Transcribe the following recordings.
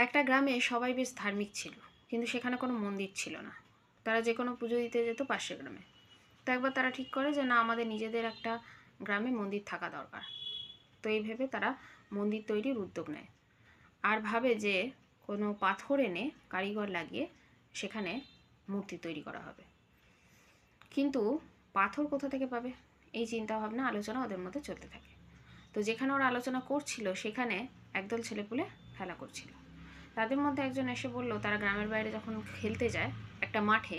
একটা গ্রামে সবাই বেশ ধার্মিক ছিল, কিন্তু সেখানে কোনো মন্দির ছিল না। তারা যে কোনো পুজো দিতে যেত পাশের গ্রামে। তো একবার তারা ঠিক করে যে, না, আমাদের নিজেদের একটা গ্রামে মন্দির থাকা দরকার। তো এই ভেবে তারা মন্দির তৈরির উদ্যোগ নেয়। আর ভাবে যে, কোনো পাথর এনে কারিগর লাগিয়ে সেখানে মূর্তি তৈরি করা হবে। কিন্তু পাথর কোথা থেকে পাবে? এই চিন্তা ভাবনা আলোচনা ওদের মধ্যে চলতে থাকে। তো যেখানে ওরা আলোচনা করছিল, সেখানে একদল ছেলেপুলে খেলা করছিল। তাদের মধ্যে একজন এসে বলল, তারা গ্রামের বাইরে যখন খেলতে যায় একটা মাঠে,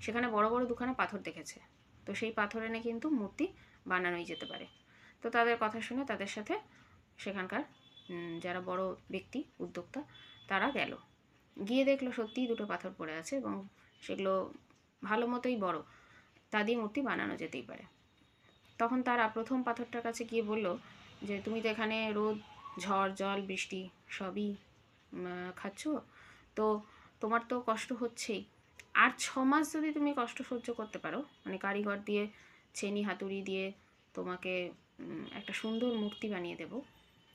সেখানে বড় বড় দুখানা পাথর দেখেছে। তো সেই পাথর এনে কিন্তু মূর্তি বানানোই যেতে পারে। তো তাদের কথা শুনে তাদের সাথে সেখানকার যারা বড় ব্যক্তি, উদ্যোক্তা, তারা গেল। গিয়ে দেখল সত্যিই দুটো পাথর পড়ে আছে এবং সেগুলো ভালো মতোই বড়। তা দিয়ে মূর্তি বানানো যেতেই পারে। তখন তারা প্রথম পাথরটার কাছে গিয়ে বলল যে, তুমি তো এখানে রোদ, ঝড়, জল, বৃষ্টি সবই খাচ্ছ? তো তোমার তো কষ্ট হচ্ছেই। আর ছ মাস যদি তুমি কষ্ট সহ্য করতে পারো মানে কারিগর দিয়ে, চেনি হাতুড়ি দিয়ে তোমাকে একটা সুন্দর মূর্তি বানিয়ে দেব,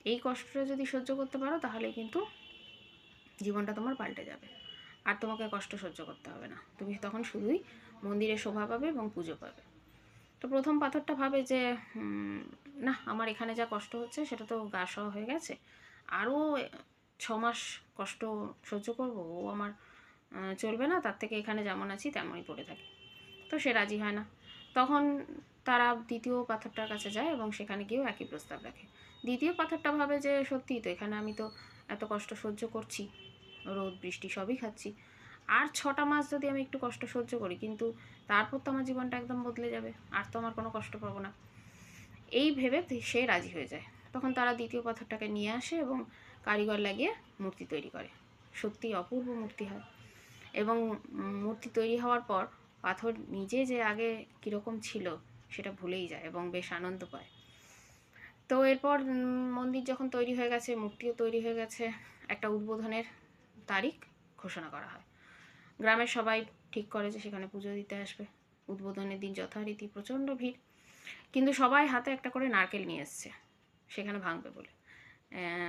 এই কষ্টটা যদি সহ্য করতে পারো, তাহলে কিন্তু জীবনটা তোমার পাল্টে যাবে। আর তোমাকে কষ্ট সহ্য করতে হবে না। তুমি তখন শুধুই মন্দিরে শোভা পাবে এবং পুজো পাবে। তো প্রথম পাথরটা ভাবে যে না, আমার এখানে যা কষ্ট হচ্ছে, সেটা তো গা হয়ে গেছে। আরও ছ মাস কষ্ট সহ্য করব? ও আমার চলবে না, তার থেকে এখানে যেমন আছি তেমনই পড়ে থাকি। তো সে রাজি হয় না। তখন তারা দ্বিতীয় পাথরটার কাছে যায় এবং সেখানে গিয়েও একই প্রস্তাব রাখে। দ্বিতীয় পাথরটা ভাবে যে, সত্যিই তো এখানে আমি তো এত কষ্ট সহ্য করছি। রোদ, বৃষ্টি সবই খাচ্ছি। আর ছটা মাস যদি আমি একটু কষ্ট সহ্য করি, কিন্তু তারপর তো আমার জীবনটা একদম বদলে যাবে। আর তো আমার কোনো কষ্ট পাবো না। এই ভেবে সে রাজি হয়ে যায়। তখন তারা দ্বিতীয় পাথরটাকে নিয়ে আসে এবং কারিগর লাগিয়ে মূর্তি তৈরি করে। সত্যি অপূর্ব মূর্তি হয়। এবং মূর্তি তৈরি হওয়ার পর পাথর নিজে যে আগে কীরকম ছিল সেটা ভুলেই যায় এবং বেশ আনন্দ পায়। তো এরপর মন্দির যখন তৈরি হয়ে গেছে, মূর্তিও তৈরি হয়ে গেছে, একটা উদ্বোধনের তারিখ ঘোষণা করা হয়। গ্রামের সবাই ঠিক করে যে সেখানে পুজো দিতে আসবে। উদ্বোধনের দিন যথারীতি প্রচণ্ড ভিড়। কিন্তু সবাই হাতে একটা করে নারকেল নিয়ে এসছে। সেখানে ভাঙবে বলে।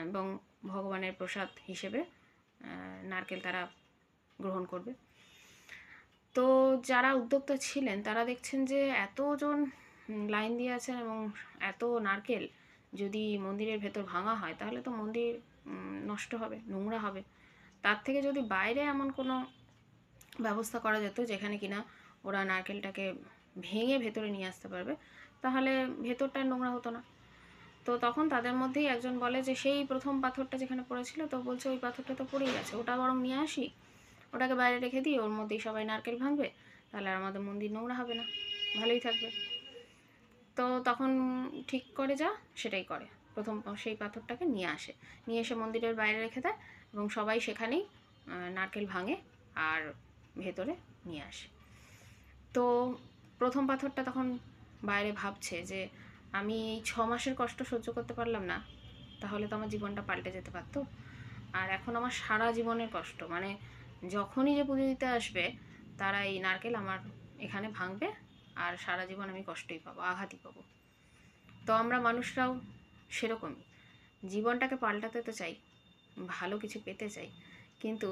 এবং ভগবানের প্রসাদ হিসেবে নারকেল তারা গ্রহণ করবে। তো যারা উদ্যোক্তা ছিলেন, তারা দেখছেন যে এতজন লাইন দিয়ে আছেন এবং এত নারকেল যদি মন্দিরের ভেতর ভাঙা হয়, তাহলে তো মন্দির নষ্ট হবে, নোংরা হবে। তার থেকে যদি বাইরে এমন কোনো ব্যবস্থা করা যেত যেখানে কিনা ওরা নারকেলটাকে ভেঙে ভেতরে নিয়ে আসতে পারবে, তাহলে ভেতরটা নোংরা হতো না। তো তখন তাদের মধ্যেই একজন বলে যে, সেই প্রথম পাথরটা যেখানে পড়েছিল, তো বলছে ওই পাথরটা তো পড়েই গেছে। ওটা বরং নিয়ে আসি। ওটাকে বাইরে রেখে দিই, ওর মধ্যেই সবাই নারকেল ভাঙবে। তাহলে আর আমাদের মন্দির নোংরা হবে না। ভালোই থাকবে। তো তখন ঠিক করে যা, সেটাই করে। প্রথম সেই পাথরটাকে নিয়ে আসে। নিয়ে এসে মন্দিরের বাইরে রেখে দেয় এবং সবাই সেখানেই নারকেল ভাঙে আর ভেতরে নিয়ে আসে। তো প্রথম পাথরটা তখন বাইরে ভাবছে যে আমি এই ছ মাসের কষ্ট সহ্য করতে পারলাম না, তাহলে তো আমার জীবনটা পাল্টে যেতে পারতো। আর এখন আমার সারা জীবনের কষ্ট মানে যখনই যে পুজো দিতে আসবে, তারা এই নারকেল আমার এখানে ভাঙবে আর সারা জীবন আমি কষ্টই পাবো, আঘাতই পাবো। তো আমরা মানুষরাও সেরকমই, জীবনটাকে পাল্টাতে তো চাই, ভালো কিছু পেতে চাই, কিন্তু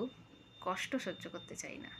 কষ্ট সহ্য করতে চাই না।